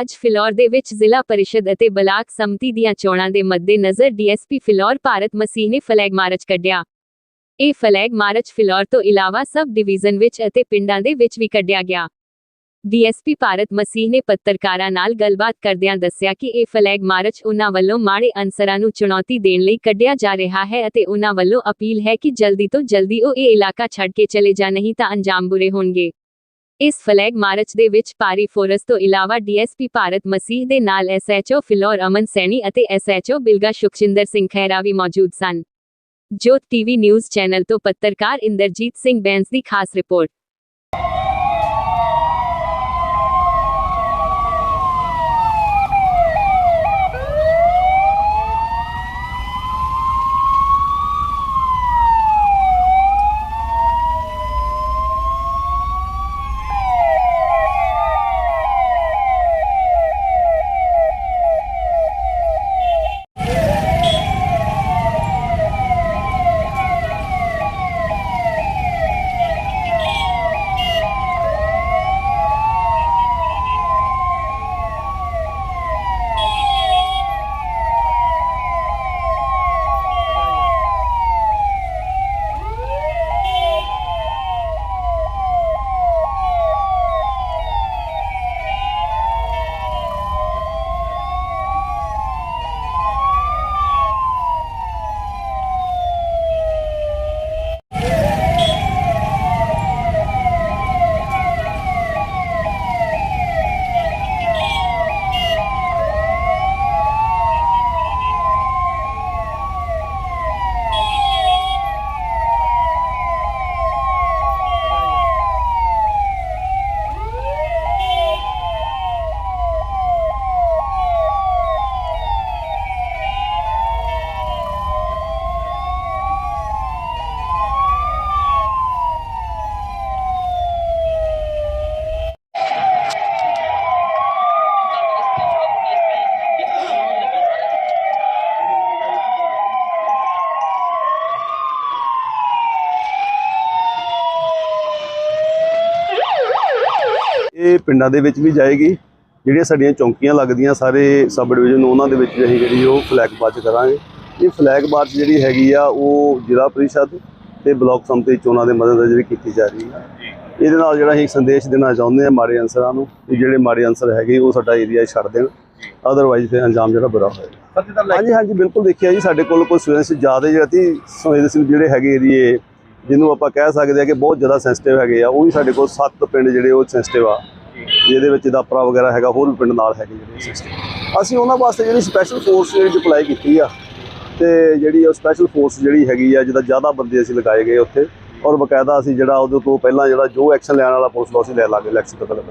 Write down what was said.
ਅੱਜ ਫਿਲੌਰ ਦੇ ਵਿੱਚ ਜ਼ਿਲ੍ਹਾ ਪਰਿਸ਼ਦ ਅਤੇ ਬਲਾਕ ਸਮਤੀ ਦੀਆਂ ਚੋਣਾਂ ਦੇ ਮੱਦੇਨਜ਼ਰ ਡੀਐਸਪੀ ਫਿਲੌਰ ਭਾਰਤ ਮਸੀਹ ਨੇ ਫਲੈਗ ਮਾਰਚ ਕੱਢਿਆ। ਇਹ ਫਲੈਗ ਮਾਰਚ ਫਿਲੌਰ ਤੋਂ ਇਲਾਵਾ ਸਬ ਡਿਵੀਜ਼ਨ ਵਿੱਚ ਅਤੇ ਪਿੰਡਾਂ ਦੇ ਵਿੱਚ ਵੀ ਕੱਢਿਆ ਗਿਆ। ਡੀਐਸਪੀ ਭਾਰਤ ਮਸੀਹ ਨੇ ਪੱਤਰਕਾਰਾਂ ਨਾਲ ਗੱਲਬਾਤ ਕਰਦਿਆਂ ਦੱਸਿਆ ਕਿ ਇਹ ਫਲੈਗ ਮਾਰਚ ਉਹਨਾਂ ਵੱਲੋਂ ਮਾੜੇ ਅਨਸਰਾਂ ਨੂੰ ਚੁਣੌਤੀ ਦੇਣ ਲਈ ਕੱਢਿਆ ਜਾ ਰਿਹਾ ਹੈ ਅਤੇ ਉਹਨਾਂ ਵੱਲੋਂ ਅਪੀਲ ਹੈ ਕਿ ਜਲਦੀ ਤੋਂ ਜਲਦੀ ਉਹ ਇਹ ਇਲਾਕਾ ਛੱਡ ਕੇ ਚਲੇ ਜਾ ਨਹੀਂ ਤਾਂ ਅੰਜਾਮ ਬੁਰੇ ਹੋਣਗੇ। ਇਸ ਫਲੈਗ ਮਾਰਚ ਦੇ ਵਿੱਚ ਪਾਰੀ ਫੋਰਸ ਤੋਂ ਇਲਾਵਾ ਡੀਐਸਪੀ ਭਾਰਤ ਮਸੀਹ ਦੇ ਨਾਲ ਐਸਐਚਓ ਫਿਲੌਰ ਅਮਨ ਸੈਣੀ ਅਤੇ ਐਸਐਚਓ ਬਿਲਗਾ ਸੁਖਚਿੰਦਰ ਸਿੰਘ ਖੈਰਾ ਵੀ ਮੌਜੂਦ ਸਨ। ਜੋਤ ਟੀਵੀ ਨਿਊਜ਼ ਚੈਨਲ ਤੋਂ ਪੱਤਰਕਾਰ ਇੰਦਰਜੀਤ ਸਿੰਘ ਬੈਂਸ ਦੀ ਖਾਸ ਰਿਪੋਰਟ। ਇਹ ਪਿੰਡਾਂ ਦੇ ਵਿੱਚ ਵੀ ਜਾਏਗੀ। ਜਿਹੜੀਆਂ ਸਾਡੀਆਂ ਚੌਂਕੀਆਂ ਲੱਗਦੀਆਂ ਸਾਰੇ ਸਬ ਡਿਵੀਜ਼ਨ ਉਹਨਾਂ ਦੇ ਵਿੱਚ ਅਸੀਂ ਜਿਹੜੀ ਉਹ ਫਲੈਗ ਮਾਰਚ ਕਰਾਂਗੇ। ਇਹ ਫਲੈਗ ਮਾਰਚ ਜਿਹੜੀ ਹੈਗੀ ਆ ਉਹ ਜ਼ਿਲ੍ਹਾ ਪਰਿਸ਼ਦ ਤੇ ਬਲਾਕ ਸੰਮਤੀ ਚੋਣਾਂ ਦੇ ਮਦਦ ਜਿਹੜੀ ਕੀਤੀ ਜਾ ਰਹੀ ਹੈ ਇਹਦੇ ਨਾਲ ਜਿਹੜਾ ਅਸੀਂ ਸੰਦੇਸ਼ ਦੇਣਾ ਚਾਹੁੰਦੇ ਆ ਮਾੜੇ ਅਨਸਰਾਂ ਨੂੰ ਕਿ ਜਿਹੜੇ ਮਾੜੇ ਅਨਸਰ ਹੈਗੇ ਉਹ ਸਾਡਾ ਏਰੀਆ ਛੱਡ ਦੇਣ। ਅਦਰਵਾਈਜ਼ ਫਿਰ ਅੰਜਾਮ ਜਿਹੜਾ ਬੁਰਾ ਹੋਏਗਾ। ਹਾਂਜੀ ਹਾਂਜੀ ਬਿਲਕੁਲ ਦੇਖਿਆ ਜੀ ਸਾਡੇ ਕੋਲ ਕੋਈ ਸਵੇਰੇ ਜ਼ਿਆਦਾ ਜਿਹੜਾ ਸੰਵੇਦਨਸ਼ੀਲ ਜਿਹੜੇ ਹੈਗੇ ਏਰੀਏ ਜਿਹਨੂੰ ਆਪਾਂ ਕਹਿ ਸਕਦੇ ਆ ਕਿ ਬਹੁਤ ਜ਼ਿਆਦਾ ਸੈਂਸਿਟਿਵ ਹੈਗੇ ਆ, ਉਹ ਵੀ ਸਾਡੇ ਕੋਲ ਸੱਤ ਪਿੰਡ ਜਿਹੜੇ ਉਹ ਸੈਂਸਿਟਿਵ ਆ। ਜਿਹਦੇ ਵਿੱਚ ਦਾਪਰਾ ਵਗੈਰਾ ਹੈਗਾ, ਹੋਰ ਵੀ ਪਿੰਡ ਨਾਲ ਹੈਗੇ ਜਿਹੜੇ ਸੈਂਸਿਟਿਵ ਅਸੀਂ ਉਹਨਾਂ ਵਾਸਤੇ ਜਿਹੜੀ ਸਪੈਸ਼ਲ ਫੋਰਸ ਜਿਹੜੀ ਡਿਪਲਾਈ ਕੀਤੀ ਆ, ਤੇ ਜਿਹੜੀ ਉਹ ਸਪੈਸ਼ਲ ਫੋਰਸ ਜਿਹੜੀ ਹੈਗੀ ਆ ਜਿਹਦਾ ਜ਼ਿਆਦਾ ਬੰਦੇ ਅਸੀਂ ਲਗਾਏ ਗਏ ਉੱਥੇ, ਔਰ ਬਕਾਇਦਾ ਅਸੀਂ ਜਿਹੜਾ ਉਹਦੇ ਤੋਂ ਪਹਿਲਾਂ ਜਿਹੜਾ ਜੋ ਐਕਸ਼ਨ ਲੈਣ ਵਾਲਾ ਪੁਲਿਸ ਨੂੰ ਅਸੀਂ ਲੈ ਲਾਂਗੇ ਇਲੈਕਸ਼ਨ ਤੋਂ ਪਹਿਲਾਂ